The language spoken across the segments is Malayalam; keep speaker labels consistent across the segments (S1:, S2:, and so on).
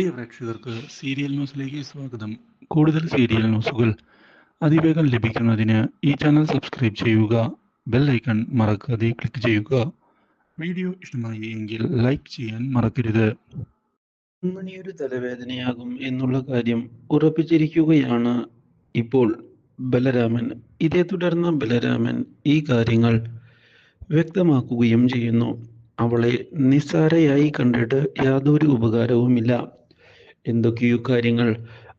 S1: പ്രിയ പ്രേക്ഷകർക്ക് സീരിയൽ ന്യൂസിലേക്ക് സ്വാഗതം. കൂടുതൽ സീരിയൽ ന്യൂസുകൾ അതിവേഗം ലഭിക്കുന്നതിന് ഈ ചാനൽ സബ്സ്ക്രൈബ് ചെയ്യുക ബെൽ ഐക്കൺ മറക്കാതെ ക്ലിക്ക് ചെയ്യുക. വീഡിയോ ഇഷ്ടമായി എങ്കിൽ ലൈക്ക് ചെയ്യാൻ മറക്കരുത്.
S2: കൺമണിയൊരു തലവേദനയാകും എന്നുള്ള കാര്യം ഉറപ്പിച്ചിരിക്കുകയാണ് ഇപ്പോൾ ബലരാമൻ. ഇതേ തുടർന്ന് ബലരാമൻ ഈ കാര്യങ്ങൾ വ്യക്തമാക്കുകയും ചെയ്യുന്നു. അവളെ നിസ്സാരയായി കണ്ടിട്ട് യാതൊരു ഉപകാരവുമില്ല. എന്തൊക്കെയോ കാര്യങ്ങൾ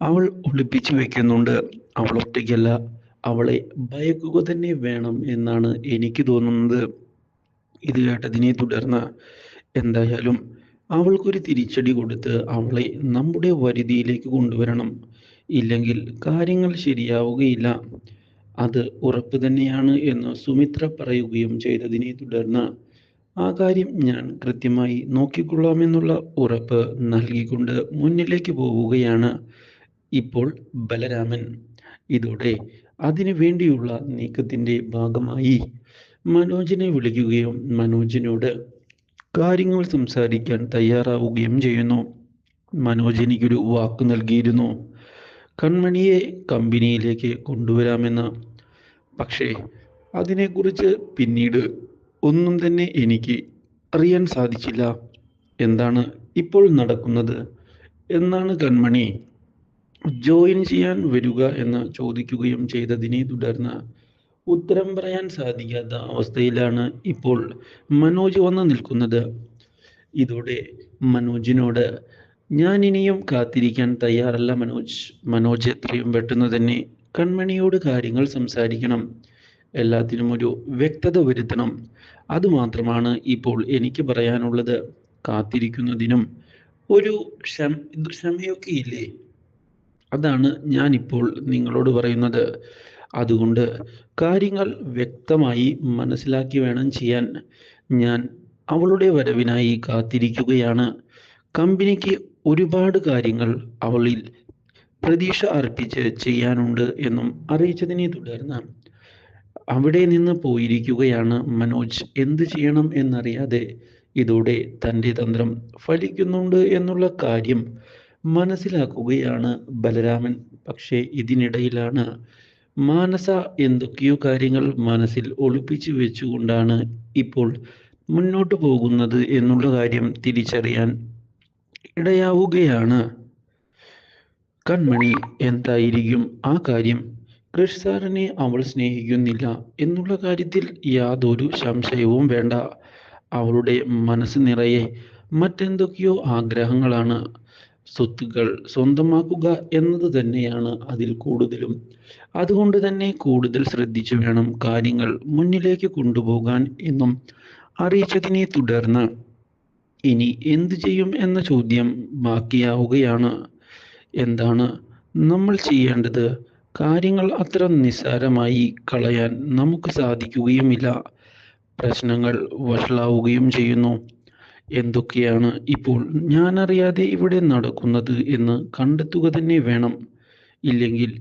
S2: അവൾ ഒളിപ്പിച്ചു വെക്കുന്നുണ്ട്. അവൾ ഒറ്റയ്ക്കല്ല. അവളെ ഭയക്കുക തന്നെ വേണം എന്നാണ് എനിക്ക് തോന്നുന്നത്. ഇത് കേട്ടതിനെ തുടർന്ന് എന്തായാലും അവൾക്കൊരു തിരിച്ചടി കൊടുത്ത് അവളെ നമ്മുടെ വരുതിയിലേക്ക് കൊണ്ടുവരണം. ഇല്ലെങ്കിൽ കാര്യങ്ങൾ ശരിയാവുകയില്ല. അത് ഉറപ്പ് തന്നെയാണ് എന്ന് സുമിത്ര പറയുകയും ചെയ്തതിനെ തുടർന്ന് ആ കാര്യം ഞാൻ കൃത്യമായി നോക്കിക്കൊള്ളാമെന്നുള്ള ഉറപ്പ് നൽകിക്കൊണ്ട് മുന്നിലേക്ക് പോവുകയാണ് ഇപ്പോൾ ബലരാമൻ. ഇതോടെ അതിനു വേണ്ടിയുള്ള നീക്കത്തിന്റെ ഭാഗമായി മനോജിനെ വിളിക്കുകയും മനോജിനോട് കാര്യങ്ങൾ സംസാരിക്കാൻ തയ്യാറാവുകയും ചെയ്യുന്നു. മനോജ് എനിക്കൊരു വാക്ക് നൽകിയിരുന്നു. കൺമണിയെ കമ്പനിയിലേക്ക് കൊണ്ടുവരാമെന്ന്. പക്ഷേ അതിനെക്കുറിച്ച് പിന്നീട് ഒന്നും തന്നെ എനിക്ക് അറിയാൻ സാധിച്ചില്ല. എന്താണ് ഇപ്പോൾ നടക്കുന്നത്? എന്നാണ് കൺമണി ജോയിൻ ചെയ്യാൻ വരിക എന്ന് ചോദിക്കുകയും ചെയ്തതിനെ തുടർന്ന് ഉത്തരം പറയാൻ സാധിക്കാത്ത അവസ്ഥയിലാണ് ഇപ്പോൾ മനോജ് വന്ന് നിൽക്കുന്നത്. ഇതോടെ മനോജിനോട് ഞാൻ ഇനിയും കാത്തിരിക്കാൻ തയ്യാറല്ല മനോജ്. മനോജ് എത്രയും പെട്ടെന്ന് തന്നെ കൺമണിയോട് കാര്യങ്ങൾ സംസാരിക്കണം. എല്ലാത്തിനും ഒരു വ്യക്തത വരുത്തണം. അതുമാത്രമാണ് ഇപ്പോൾ എനിക്ക് പറയാനുള്ളത്. കാത്തിരിക്കുന്നതിനും ഒരു ക്ഷമ ക്ഷമയൊക്കെ ഇല്ലേ? അതാണ് ഇപ്പോൾ നിങ്ങളോട് പറയുന്നത്. അതുകൊണ്ട് കാര്യങ്ങൾ വ്യക്തമായി മനസ്സിലാക്കി വേണം ചെയ്യാൻ. ഞാൻ അവളുടെ വരവിനായി കാത്തിരിക്കുകയാണ്. കമ്പനിക്ക് ഒരുപാട് കാര്യങ്ങൾ അവളിൽ പ്രതീക്ഷ അർപ്പിച്ച് ചെയ്യാനുണ്ട് എന്നും അറിയിച്ചതിനെ തുടർന്ന് അവിടെ നിന്ന് പോയിരിക്കുകയാണ് മനോജ്. എന്ത് ചെയ്യണം എന്നറിയാതെ ഇതോടെ തന്റെ തന്ത്രം ഫലിക്കുന്നുണ്ട് എന്നുള്ള കാര്യം മനസ്സിലാക്കുകയാണ് ബലരാമൻ. പക്ഷേ ഇതിനിടയിലാണ് മാനസ എന്തൊക്കെയോ കാര്യങ്ങൾ മനസ്സിൽ ഒളിപ്പിച്ചു വെച്ചുകൊണ്ടാണ് ഇപ്പോൾ മുന്നോട്ട് പോകുന്നത് എന്നുള്ള കാര്യം തിരിച്ചറിയാൻ ഇടയാവുകയാണ്. കൺമണി എന്തായിരിക്കും ആ കാര്യം കൃഷ് സാറിനെ അവൾ സ്നേഹിക്കുന്നില്ല എന്നുള്ള കാര്യത്തിൽ യാതൊരു സംശയവും വേണ്ട. അവളുടെ മനസ്സ് നിറയെ മറ്റെന്തൊക്കെയോ ആഗ്രഹങ്ങളാണ്. സ്വത്തുക്കൾ സ്വന്തമാക്കുക എന്നത് തന്നെയാണ് അതിൽ കൂടുതലും. അതുകൊണ്ട് തന്നെ കൂടുതൽ ശ്രദ്ധിച്ചു വേണം കാര്യങ്ങൾ മുന്നിലേക്ക് കൊണ്ടുപോകാൻ എന്നും അറിയിച്ചതിനെ തുടർന്ന് ഇനി എന്തു ചെയ്യും എന്ന ചോദ്യം ബാക്കിയാവുകയാണ്. എന്താണ് നമ്മൾ ചെയ്യേണ്ടത്? കാര്യങ്ങൾ അത്ര നിസ്സാരമായി കളയാൻ നമുക്ക് സാധിക്കുകയുമില്ല. പ്രശ്നങ്ങൾ വഷളാവുകയും ചെയ്യുന്നു. എന്തൊക്കെയാണ് ഇപ്പോൾ ഞാൻ അറിയാതെ ഇവിടെ നടക്കുന്നത് എന്ന് കണ്ടെത്തുക തന്നെ വേണം. ഇല്ലെങ്കിൽ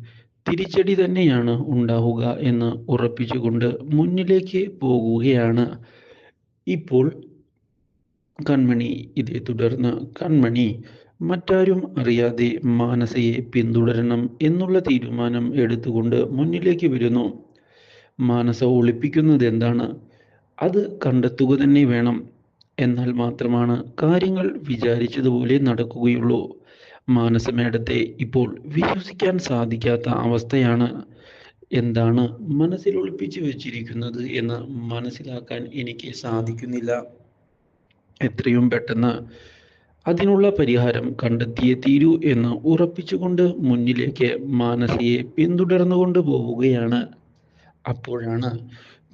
S2: തിരിച്ചടി തന്നെയാണ് ഉണ്ടാവുക എന്ന് ഉറപ്പിച്ചുകൊണ്ട് മുന്നിലേക്ക് പോകുകയാണ്. ഇപ്പോൾ കൺമണി ഇതേ തുടർന്ന് കൺമണി മറ്റാരും അറിയാതെ മാനസയെ പിന്തുടരണം എന്നുള്ള തീരുമാനം എടുത്തുകൊണ്ട് മുന്നിലേക്ക് വരുന്നു. മാനസ ഒളിപ്പിക്കുന്നത് എന്താണ്? അത് കണ്ടെത്തുക തന്നെ വേണം. എന്നാൽ മാത്രമാണ് കാര്യങ്ങൾ വിചാരിച്ചതുപോലെ നടക്കുകയുള്ളൂ. മാനസമേടത്തെ ഇപ്പോൾ വിശ്വസിക്കാൻ സാധിക്കാത്ത അവസ്ഥയാണ്. എന്താണ് മനസ്സിൽ ഒളിപ്പിച്ചു വെച്ചിരിക്കുന്നത് എന്ന് മനസ്സിലാക്കാൻ എനിക്ക് സാധിക്കുന്നില്ല. എത്രയും പെട്ടെന്ന് അതിനുള്ള പരിഹാരം കണ്ടെത്തിയേ തീരൂ എന്ന് ഉറപ്പിച്ചുകൊണ്ട് മുന്നിലേക്ക് മാനസിയെ പിന്തുടർന്നുകൊണ്ട് പോവുകയാണ്. അപ്പോഴാണ്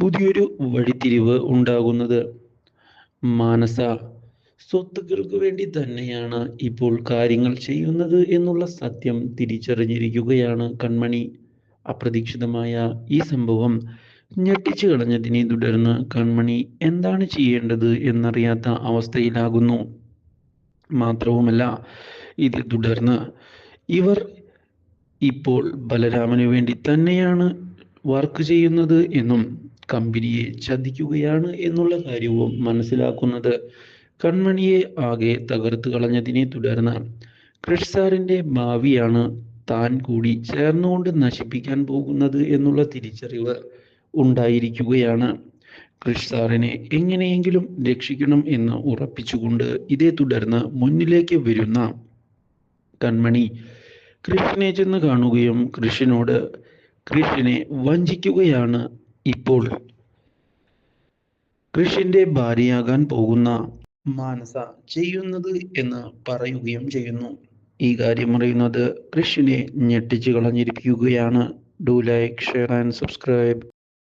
S2: പുതിയൊരു വഴിത്തിരിവ് ഉണ്ടാകുന്നത്. മാനസ സ്വത്തുക്കൾക്ക് വേണ്ടി തന്നെയാണ് ഇപ്പോൾ കാര്യങ്ങൾ ചെയ്യുന്നത് എന്നുള്ള സത്യം തിരിച്ചറിഞ്ഞിരിക്കുകയാണ് കൺമണി. അപ്രതീക്ഷിതമായ ഈ സംഭവം ഞെട്ടിച്ചു കളഞ്ഞതിനെ തുടർന്ന് കൺമണി എന്താണ് ചെയ്യേണ്ടത് എന്നറിയാത്ത അവസ്ഥയിലാകുന്നു. മാത്രവുമല്ല ഇത് തുടർന്ന് ഇവർ ഇപ്പോൾ ബലരാമന് വേണ്ടി തന്നെയാണ് വർക്ക് ചെയ്യുന്നത് എന്നും കമ്പനിയെ ചതിക്കുകയാണ് എന്നുള്ള കാര്യവും മനസ്സിലാക്കുന്നത്. കൺമണിയെ ആകെ തകർത്ത് കളഞ്ഞതിനെ തുടർന്ന് ക്രിഷ് സാറിന്റെ ഭാവിയാണ് താൻ കൂടി ചേർന്നുകൊണ്ട് നശിപ്പിക്കാൻ പോകുന്നത് എന്നുള്ള തിരിച്ചറിവ് ഉണ്ടായിരിക്കുകയാണ്. ക്രിഷ് എങ്ങനെയെങ്കിലും രക്ഷിക്കണം എന്ന് ഉറപ്പിച്ചുകൊണ്ട് ഇതേ തുടർന്ന് മുന്നിലേക്ക് വരുന്ന കൺമണി കൃഷിനെ ചെന്ന് കാണുകയും കൃഷിനോട് കൃഷിനെ വഞ്ചിക്കുകയാണ് ഇപ്പോൾ. കൃഷിന്റെ ഭാര്യയാകാൻ പോകുന്ന മാനസ ചെയ്യുന്നത് എന്ന് പറയുകയും ചെയ്യുന്നു. ഈ കാര്യം അറിയുന്നത് കൃഷിനെ ഞെട്ടിച്ചു കളഞ്ഞിരിക്കുകയാണ്. Do like share and subscribe